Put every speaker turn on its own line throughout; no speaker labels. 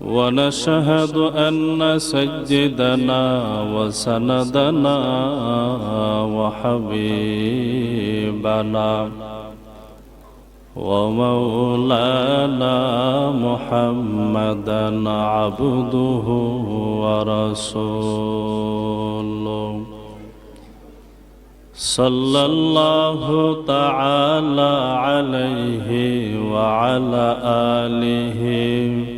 ونشهد أن سيدنا وسندنا وحبيبنا ومولانا محمدا عبده ورسوله. صلى الله تعالى عليه وعلى آله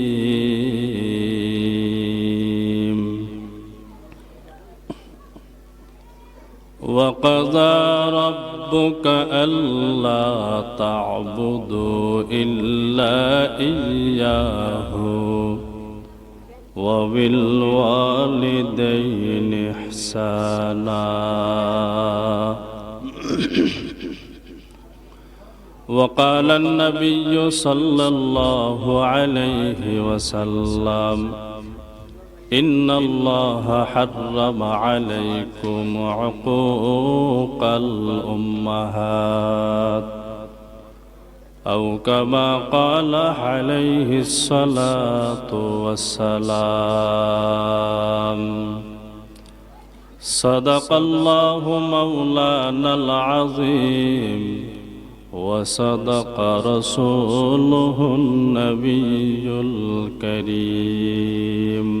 وقضى ربك ألا تعبدوا إلا إياه وبالوالدين إحسانا. وقال النبي صلى الله عليه وسلم إن الله حرم عليكم عقوق الأمهات. أو كما قال عليه الصلاة والسلام. صدق الله مولانا العظيم. وصدق رسوله النبي الكريم.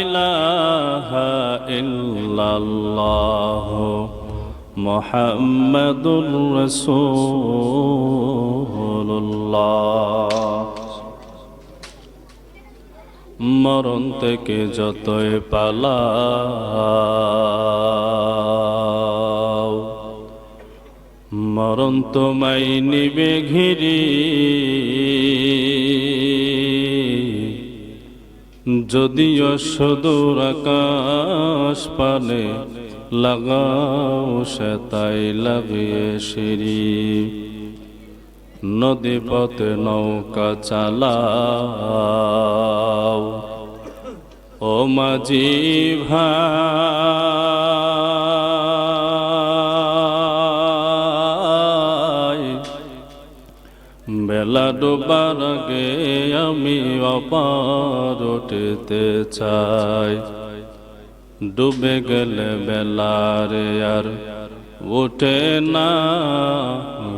ইলাহা ইল্লাল্লাহ মোহাম্মদুল রাসূলুল্লাহ। মরণ থেকে যতই পালা মরণ তোমায় নিবে ঘিরি। যদিও সুদূর আকাশ পানে লাগাও সে তাই লাগিয়ে সিঁড়ি। নদী পথে নৌকা চালাও। ও মাঝি ভাই বেলা ডোবার আগে আমি অপার উঠতে চাই। ডুবে গেলে বেলারে আর উঠে না,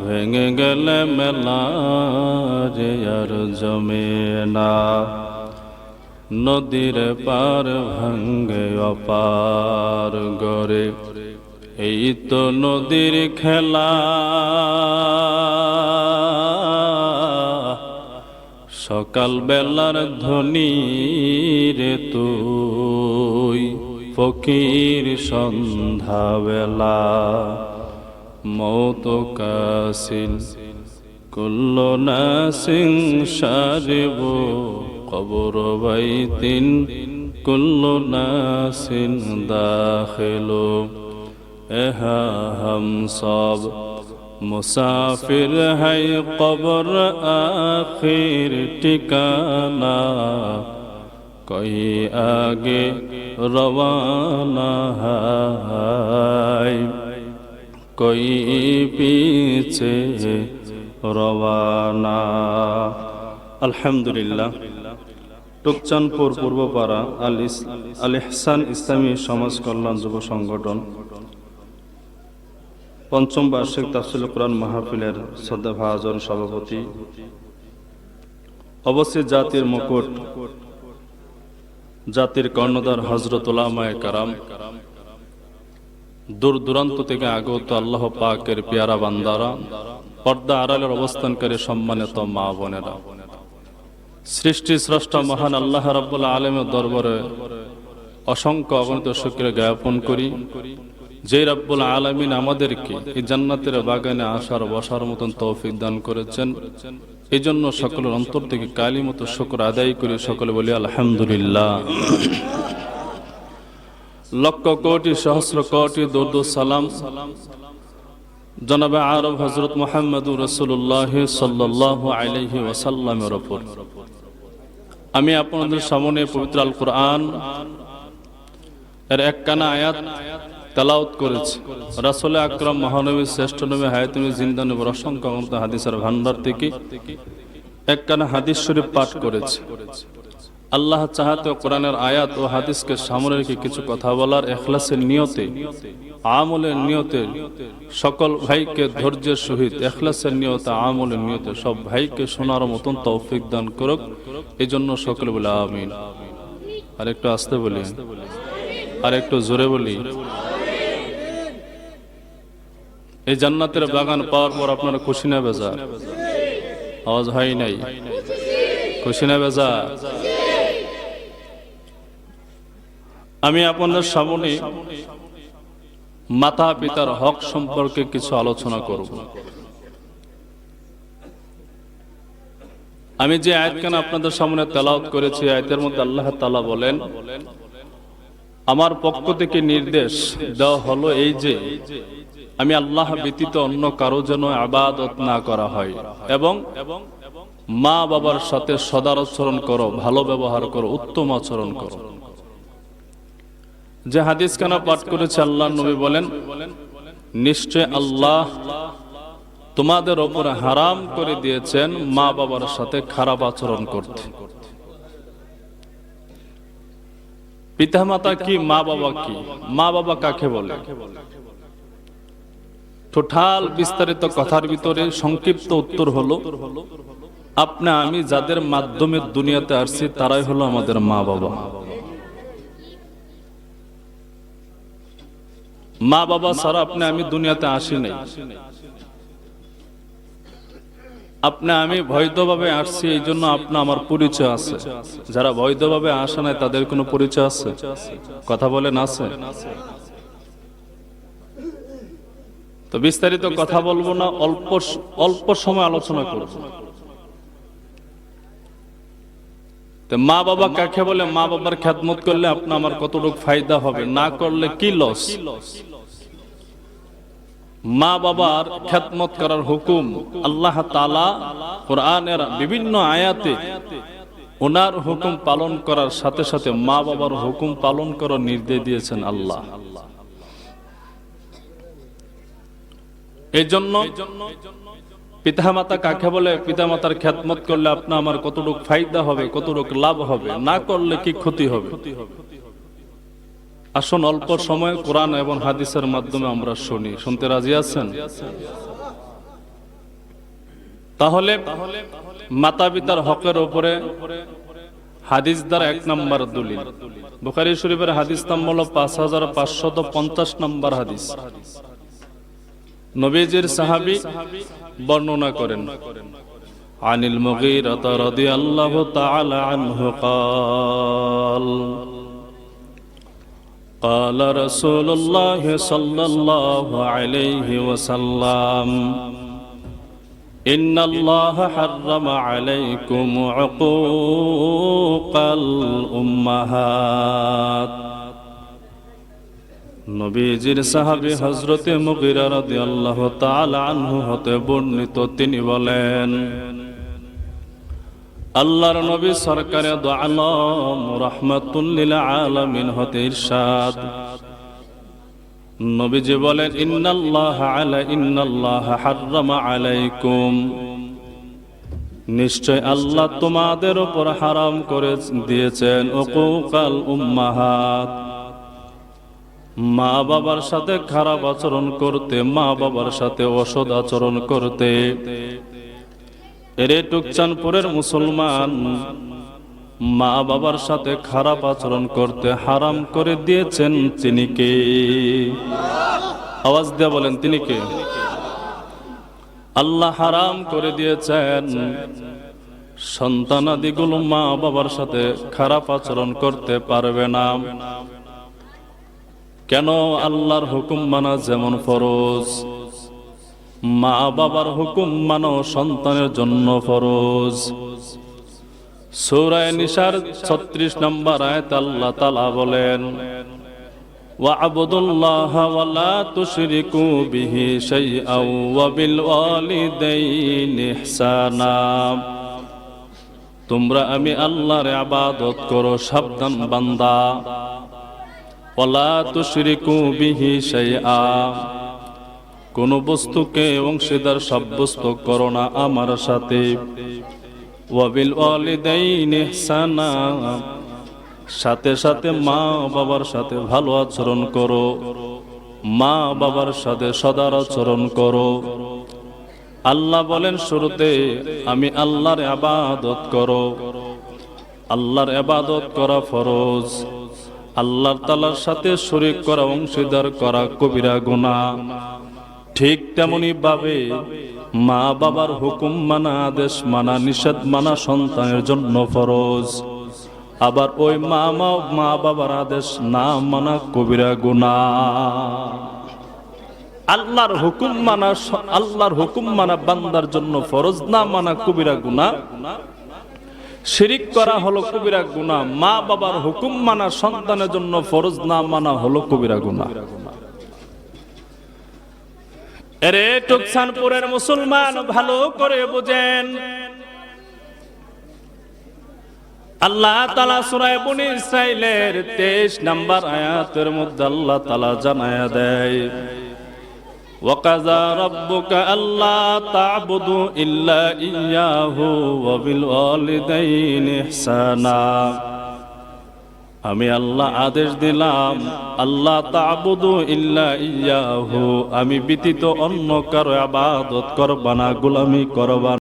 ভেঙে গেলে মেলা রে আর জমে না। নদীর পার ভাঙ্গে অপার গরে এই তো নদীর খেলা। সকাল বেলার ধ্বনি রে তুই, ফকির সন্ধ্যাবেলা। মত কাসিন কুল্ল নাসিং সারিব কবর বাইতিন, কুল্ল না নাসিন দাখিল। এহা হাম সব মুসাফির হাই কবর আখির ঠিকানা, কই আগে রবানা হাই কই পিছে রবানা আলহামদুলিল্লাহ। টুকচানপুর পূর্বপাড়া আল আল ইহসান ইসলামী সমাজ কল্যাণ যুব সংগঠন পঞ্চম বার্ষিক তাফসিল কোরআন মাহফিলের শ্রদ্ধা ভাজন সভাপতি। অবশ্যই জাতির মুকুট, জাতির কর্ণধার হজরত ওলামায় কারাম, দূর দূরান্ত থেকে আগত আল্লাহ পাকের পেয়ারা বান্দারা, পর্দা আড়ালের অবস্থানকারী সম্মানিত মা বোনেরা। সৃষ্টি স্রষ্টা মহান আল্লাহ রাব্বুল আলমের দরবারে অসংখ্য অগণিত শুক্রিয়া জ্ঞাপন করি। যে রাব্বুল আলমিন আমাদেরকে এই জান্নাতের বাগানে আসার বসার মতন তৌফিক দান করেছেন এই জন্য সকলের অন্তর থেকে কালী মতো শুক্র আদায় করে সকলে বলি আলহামদুলিল্লাহ। লক্ষ কোটি, সহস্র কোটি দৌদ সালাম জনাবে আরব হজরত মোহাম্মদুর রসুল্লাহ সাল্লাহ আলহি ওসাল্লামের ওপর আমি আপনাদের সামনে পবিত্র আল কোরআন এর এক কানা আয়াত তেলাওত করেছি। রাসলে আকরম মহানবী শ্রেষ্ঠ নবী হায়াতনবী জিন্দা নবীর অসংখ্য হাদিসের ভান্ডার থেকে এক কানা হাদিস শরীফ পাঠ করেছে। আল্লাহ চাহাতে কোরআনের আয়াত ও হাদিসকে সামনে রেখে কিছু কথা বলার এখলাসের নিয়তে, আমলের নিয়তে সকল ভাইকে ধৈর্যের সহিত এখলাসের নিয়তে, আমলের নিয়তে সব ভাইকে শোনার মতন তৌফিক দান করুক। এই জন্য সকলে বলে, আমিন। আর একটু আসতে বলি আর একটু জোরে বলি এই জান্নাতের বাগান পাওয়ার পর আপনারা খুশি না বেজা? আওয়াজ হয় নাই? খুশি না বেজা? আমি আপনাদের সামনে মাতা পিতার হক সম্পর্কে কিছু আলোচনা করব। আমি যে আয়াতখানা আপনাদের সামনে তেলাওত করেছি আয়াতের মধ্যে আল্লাহ তালা বলেন, আমার পক্ষ থেকে নির্দেশ দেওয়া হলো এই যে আমি আল্লাহ ব্যতীত অন্য কারও যেন আবাদত না করা হয়। এবং মা বাবার সাথে সদার আচরণ করো, ভালো ব্যবহার করো, উত্তম আচরণ করো। যে হাদিস খানা পাঠ করেছে আল্লাহ নবী বলেন, নিশ্চয় আল্লাহ তোমাদের ওপরে হারাম করে দিয়েছেন মা বাবার সাথে খারাপ আচরণ করতে। পিতামাতা কি, মা বাবা কি? মা বাবা কাকে বলে? টোটাল বিস্তারিত কথার ভিতরে সংক্ষিপ্ত উত্তর হলো, আপনি, আমি যাদের মাধ্যমে দুনিয়াতে আসছি, তারাই হলো আমাদের মা বাবা। মা বাবা ছাড়া আপনি, আমি দুনিয়াতে আসি নাই। আপনি, আমি বৈধভাবে আসছি, এই জন্য আপনি আমার পরিচয় আছে। যারা বৈধভাবে আসে নাই, তাদের কোনো পরিচয় আছে? কথা বলেন, আছে? তো বিস্তারিত কথা বলব না, অল্প অল্প সময় আলোচনা করব। মা বাবা কাকে বলে? মা বাবার খ্যাতমত করলে আপনার আমার কতটুকু ফায়দা হবে? না করলে কি লস মা বাবার খ্যাতমত করার হুকুম আল্লাহ তালা কোরআনের বিভিন্ন আয়াতে ওনার হুকুম পালন করার সাথে সাথে মা বাবার হুকুম পালন করার নির্দেশ দিয়েছেন আল্লাহ আল্লাহ। এই জন্য পিতামাতা কাকে বলে? পিতামাতার খ্যাতমত করলে আপনা আমার কতটুক ফায়দা হবে, কতটুক লাভ হবে? না করলে কি ক্ষতি হবে? আসুন, অল্প সময় কোরআন এবং হাদিসের মাধ্যমে আমরা শুনি। শুনতে রাজি আছেন? তাহলে মাতা পিতার হকের উপরে হাদিস দ্বারা এক নম্বর দলিল। বুখারি শরীফের হাদিস নাম হলো পাঁচ হাজার পাঁচশত পঞ্চাশ নম্বর হাদিস। নবীজির সাহাবি বর্ণনা করেন عن المغيرة رضي الله تعالى عنه قال قال رسول الله صلى الله عليه وسلم إن الله حرم عليكم عقوق الأمهات নবীজির সাহাবী হজরতে মুগিরা রাদিয়াল্লাহু তাআলা আনহু হতে বর্ণিত, তিনি বলেন, আল্লাহর নবী সরকারে আলম রাহমাতুল লিল আলামিন হতে ইরশাদ। নবীজি বলেন, ইন্নাল্লাহ আলা, ইন্নাল্লাহ হাররামা আলাইকুম। নিশ্চয় আল্লাহ তোমাদের উপর হারাম করে দিয়েছেন, উকুকাল উম্মাহাত। মা বাবার সাথে খারাপ আচরণ করতে, মা বাবার সাথে অসৎ আচরণ করতে। এরে টুকচানপুরের মুসলমান, মা বাবার সাথে খারাপ আচরণ করতে হারাম করে দিয়েছেন তিনি কে? আওয়াজ দিয়ে বলেন, তিনি কে? আল্লাহ হারাম করে দিয়েছেন। সন্তানাদিগুলো মা বাবার সাথে খারাপ আচরণ করতে পারবে না। কেন আল্লাহর হুকুম মানা যেমন ফরজ? মা বাবার হুকুম মানো সন্তানের জন্য ফরজ। সৌরায় নিসার ছত্রিশ নম্বর আয়ত আল্লাহ তালা বলেন তোমরা আমি আল্লাহর আবাদত করো, সাবধান বান্দা। ওয়ালা তুশরিকু বিহি শাইআ। কোন বস্তুকে অংশীদার সাব্যস্ত করো না আমার সাথে। ওয়াবিল ওয়ালিদাইনি ইহসানা। সাথে সাথে মা বাবার সাথে ভালো আচরণ করো। মা বাবার সাথে সদার আচরণ করো। আল্লাহ বলেন শুরুতে, আমি আল্লাহর আবাদত করো। আল্লাহর আবাদত করা ফরজ। আল্লাহর তালার সাথে শরিক করা, অংশীদার করা কবিরা গুণা ঠিক তেমনি ভাবে মা বাবার হুকুম মানা, আদেশ মানা, নিষেধ মানা সন্তানের জন্য ফরজ। আবার ওই মা মা মা বাবার আদেশ না মানা কবিরা গুণা আল্লাহর হুকুম মানা আল্লাহর হুকুম মানা বান্দার জন্য ফরজ, না মানা কবিরা গুণা শিরিক করা হলো কবিরা গুণা মা বাবার হুকুম মানা, সন্তানের জন্য ফরজ না মানা হলো কবিরা গুণা এরে টুকসানপুরের মুসলমান ভালো করে বুঝেন। আল্লাহ তালা সুরায় বনি ইসরাইলের তেইশ নাম্বার আয়াতের মধ্যে আল্লাহ তালা জানায়া দেয় وقضى ربك ألا تعبدوا إلا إياه وبالوالدين إحسانا আমি আল্লাহ আদেশ দিলাম আল্লাহ তাবুদু ইল্লা ইয়াহু আমি ব্যতীত অন্য কারো আবাদত করবা না গোলামি করবা